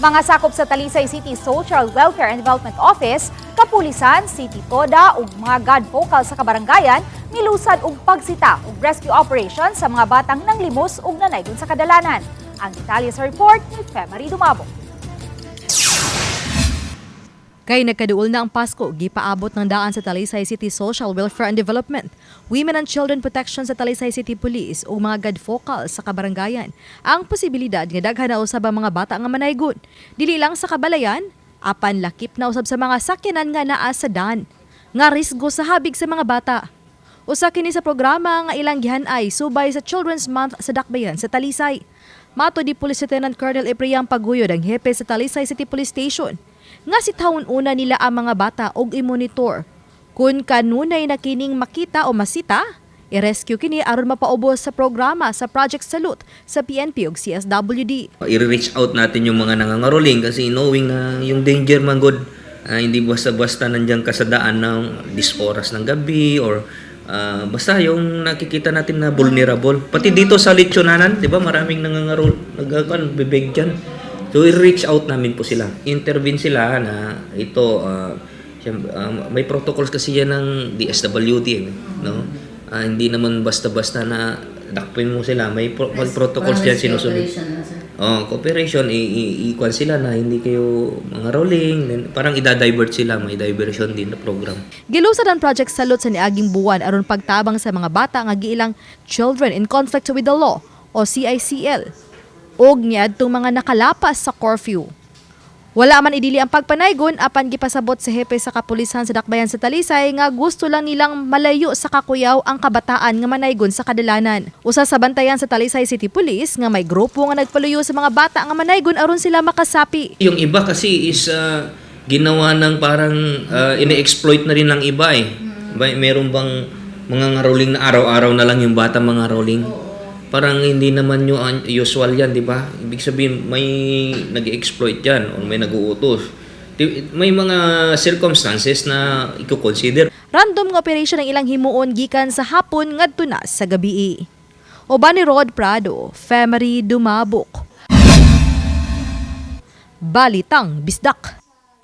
Mga sakop sa Talisay City Social Welfare and Development Office, Kapulisan, City Toda ug mga God Vocal sa kabarangayan milusad og pagsita ug rescue operation sa mga batang nanglimos ug nanaygon sa kadalanan. Ang detalye sa report ni Femari Dumabo. Kay nagkaduol na ang Pasko, gipaabot ng daan sa Talisay City Social Welfare and Development, Women and Children Protection sa Talisay City Police o mga gadfocal sa kabarangayan ang posibilidad nga daghan na usab ang mga bata nga manaygon. Dili lang sa kabalayan, apan lakip na usab sa mga sakyanan nga naa sa dan, nga risgo sa habig sa mga bata. Usa kini sa programa nga ilang gihanay subay sa Children's Month sa Dakbayan sa Talisay. Mato di Police Lieutenant Colonel Epriang Paguyod ang hepe sa Talisay City Police Station nga si taon una nila ang mga bata og i-monitor. Kung kanunay na kining makita o masita, i-rescue kini aron mapaubos sa programa sa Project Salute sa PNP ug CSWD. i-reach out natin yung mga nangangaroling kasi knowing na yung danger man good ah, hindi basta-basta nandiyan ka sa daan ng dis oras ng gabi or ah, basta yung nakikita natin na vulnerable pati dito sa Lechonanan di ba maraming nangangarol nagkakan bibig dyan so i-reach out namin po sila. Intervene sila na ito siyem- ah, may protocols kasi yan ng DSWD eh, no? Ah, hindi naman basta-basta na dakpin mo sila. May, pro- may protocols yan sinusunod. Oh, cooperation, i- i- ikuan sila na hindi kayo mga rolling, parang ida-divert sila, may diversion din na program. Gilusad ang Project Salute sa niaging buwan aron pagtabang sa mga bata nga giilang Children in Conflict with the Law o CICL ug niadtong mga nakalapas sa curfew. Wala man idili ang pagpanaygon apan gipasabot sa hepe sa kapulisan sa Dakbayan sa Talisay nga gusto lang nilang malayo sa kakuyaw ang kabataan nga manaygon sa kadalanan. Usa sa bantayan sa Talisay City Police nga may grupo nga nagpaluyo sa mga bata nga manaygon aron sila makasapi. Yung iba kasi is ah, ginawa ng parang ah, ine-exploit na rin ng iba eh. May, meron bang mga ngaroling na araw-araw na lang yung bata mga rolling? Parang hindi naman yung usual yan, di ba? Ibig sabihin, may nag-exploit yan o may nag-uutos. May mga circumstances na i-consider. Random nga operation ang ilang himuon gikan sa hapon ngadto na sa gabi. Oba ni Rod Prado, Femery Dumabok. Balitang Bisdak.